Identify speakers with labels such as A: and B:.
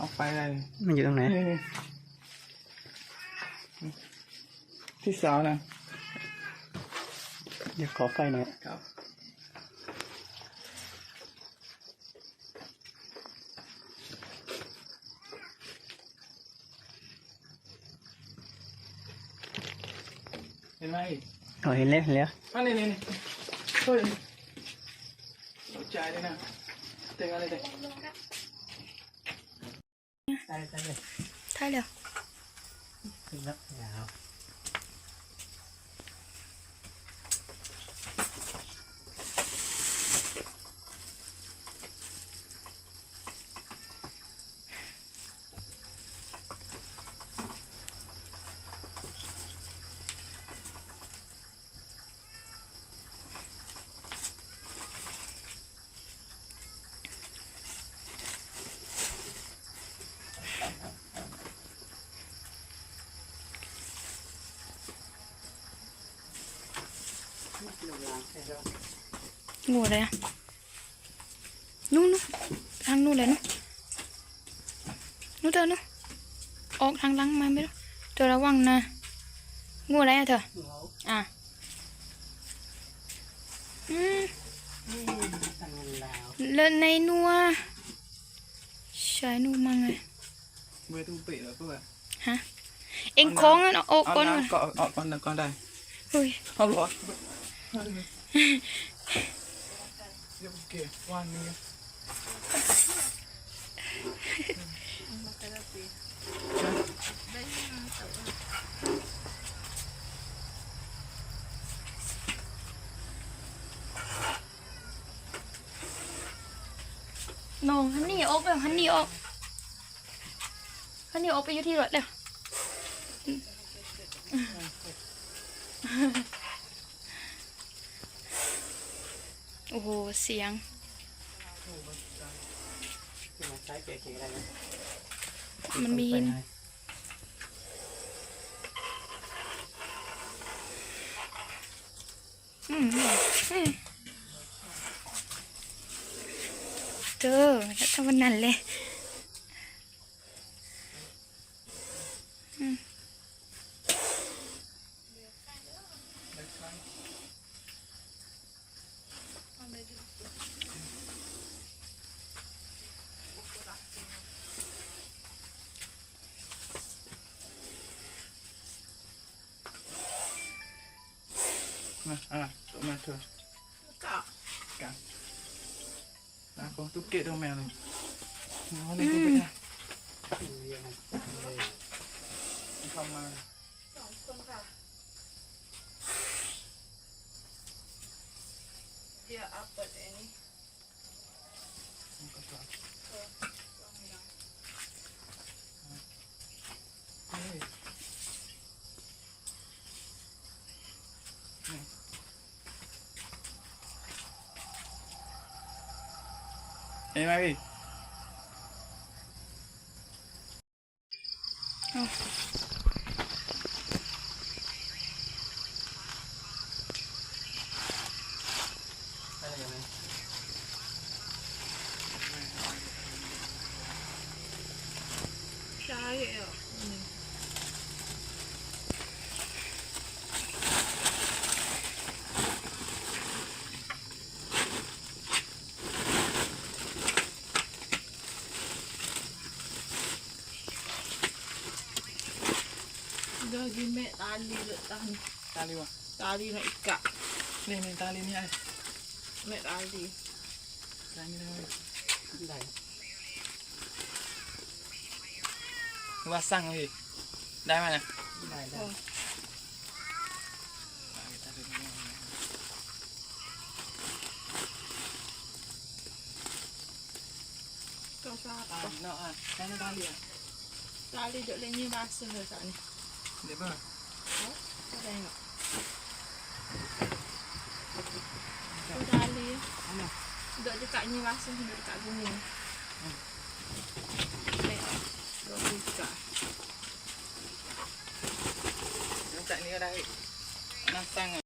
A: เอาไฟอะไร
B: มันอยู่ตรงไหน
A: นี่นี่ที่เสานะ
B: เดี๋ยวขอไฟหน่อย
A: ครับ เห็นไหม
B: เอาเห็นแล้วเห็นแล้ว
A: อันนี้นี่นี่เฮ้ยตกใจเลยนะเต็งอะไรเต็ง
B: ใช่ใช่เลย
C: ถ่ายแล้ว
B: ขึ้นแล้วยาว
C: งูอะไรอะนู่นนู่นทางนู่นเลยนู่นนู่นเธอนู่นออกทางหลังมาไม่รู้เธอระวังนะงูอะไรอะเธออะอืม
B: ตั้งลาว
C: แล้วในนัวใช้นูมาไง
A: เบอร์ตู้ปิดแล้วก็แบบ
C: ฮะเอ็งโค้งอะออก
A: เอา
C: ก่อน
A: น้ำก็เอาก่อนก่อนได้
C: เฮ้ย
A: เอาหรอเดี๋ ยวเก็บวันนี้
C: น้องฮันนี่ออกแล้วฮันนี่ออกฮันนี่ออกไปอยู่ที่รถแล้ว โอ้โห เสียง
B: มัน
C: มี
B: ไปไหน
C: อืมอืมเจอแล้วทำวันนั้นเลยอื ม
A: มาอะตัวมาเถอะกะกะนะก็ตุ๊กเกตตัวแมวเลยเอาเลยตุ๊กเกตนะเข้ามา
D: เดี๋ยวเอาเปิดอันนี้
A: เห็นไหมพี่
B: ไปไหนยังไง
D: ใช่เหรอเดี๋ยวกินแม่ตาลีเลยตาลี
A: ตาลีวะ
D: ตาลีนะอีกกะ
A: นี่นี่ตาลีนี่ไอ้
D: แม่ตาลี
A: ตาลีนี่เลย
B: ได้
A: ว่าสั่ง เลยได้ไหมนะ
B: ได้ ได้
D: ก็ทราบ
A: อ่าเนาะอะใช้ในตาลีอะ
D: ตาลีเดี๋ยวเล่นยี่บ้าซื้อเล ยสัน
A: เดี๋ยวเบอร์
D: ก็ได้เ